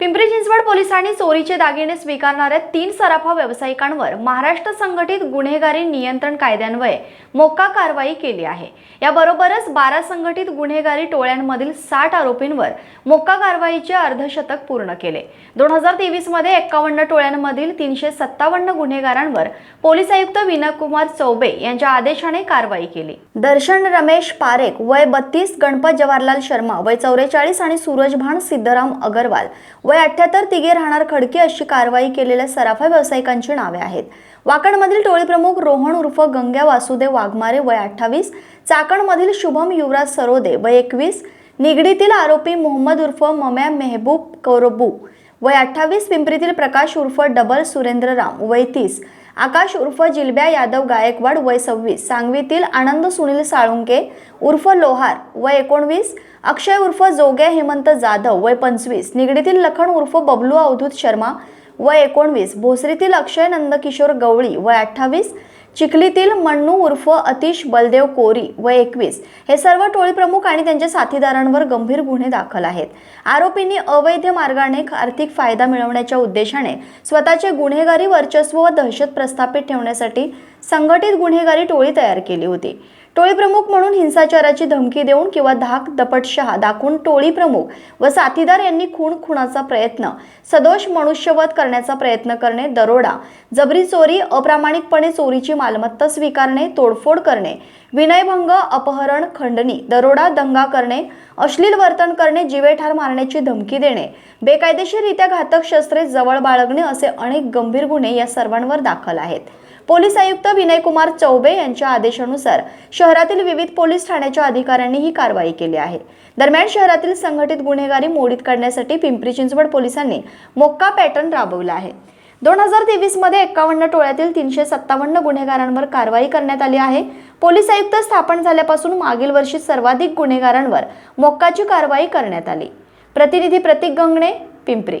पिंपरी चिंचवड पोलिसांनी चोरीचे दागिने स्वीकारणाऱ्या तीन सराफा व्यावसायिकांवर महाराष्ट्र संघटित गुन्हेगारी नियंत्रण कायद्यान्वये मोक्का कारवाई केली आहे. याबरोबरच बारा संघटित गुन्हेगारी टोळ्यांमधील साठ आरोपींवर मोक्का कारवाईचे अर्धशतक पूर्ण केले. दोन हजार तेवीसमध्ये एक्कावन्न टोळ्यांमधील तीनशे सत्तावन्न गुन्हेगारांवर पोलीस आयुक्त विनयकुमार चौबे यांच्या आदेशाने कारवाई केली. दर्शन रमेश पारेख वय बत्तीस गणपत जवाहरलाल शर्मा वय चौवेचाळीस आणि सूरजभान सिद्धराम अगरवाल वय अठ्ठ्याहत्तर तिघे राहणार खडके अशी कारवाई केलेल्या सराफा व्यावसायिकांची नावे आहेत. वाकडमधील टोळी प्रमुख रोहन उर्फ गंग्या वासुदेव वाघमारे वय अठ्ठावीस चाकणमधील शुभम युवराज सरोदे वय एकवीस निगडीतील आरोपी मोहम्मद उर्फ मम्या मेहबूब कौरबू वय अठ्ठावीस पिंपरीतील प्रकाश उर्फ डबल सुरेंद्रराम वय तीस आकाश उर्फ जिलब्या यादव गायकवाड वय सव्वीस सांगवीतील आनंद सुनील साळुंके उर्फ लोहार वय एकोणवीस अक्षय उर्फ जोग्या हेमंत जाधव वय पंचवीस निगडीतील लखन उर्फ बबलू अवधूत शर्मा वय एकोणवीस भोसरीतील अक्षय नंदकिशोर गवळी वय अठ्ठावीस चिखलीतील मन्नू उर्फ अतिश बलदेव कोरी व एकवीस हे सर्व टोळी प्रमुख आणि त्यांच्या साथीदारांवर गंभीर गुन्हे दाखल आहेत. आरोपींनी अवैध मार्गाने आर्थिक फायदा मिळवण्याच्या उद्देशाने स्वतःचे गुन्हेगारी वर्चस्व व दहशत प्रस्थापित ठेवण्यासाठी संघटित गुन्हेगारी टोळी तयार केली होती. टोळी प्रमुख म्हणून हिंसाचाराची धमकी देऊन किंवा धाक दपटशहा दाखवून टोळी प्रमुख व साथीदार यांनी खून खुणाचा प्रयत्न सदोष मनुष्यवध करण्याचा प्रयत्न करणे दरोडा जबरी चोरी अप्रामाणिकपणे चोरीची मालमत्ता स्वीकारणे तोडफोड करणे विनयभंग अपहरण खंडणी दरोडा दंगा करणे अश्लील वर्तन करणे जीवेठार मारण्याची धमकी देणे बेकायदेशीररित्या घातक शस्त्रे जवळ बाळगणे असे अनेक गंभीर गुन्हे या सर्वांवर दाखल आहेत. पोलीस आयुक्त विनयकुमार चौबे यांच्या आदेशानुसार शहरातील विविध पोलीस ठाण्याच्या अधिकाऱ्यांनी ही कारवाई केली आहे. दरम्यान शहरातील संघटित गुन्हेगारी मोडीत काढण्यासाठी पिंपरी चिंचवड पोलिसांनी मोक्का पॅटर्न राबवला आहे. दोन हजार तेवीसमध्ये टोळ्यातील तीनशे सत्तावन्न गुन्हेगारांवर कारवाई करण्यात आली आहे. पोलीस आयुक्त स्थापन झाल्यापासून मागील वर्षी सर्वाधिक गुन्हेगारांवर मोक्काची कारवाई करण्यात आली. प्रतिनिधी प्रतीक गंगणे पिंपरी.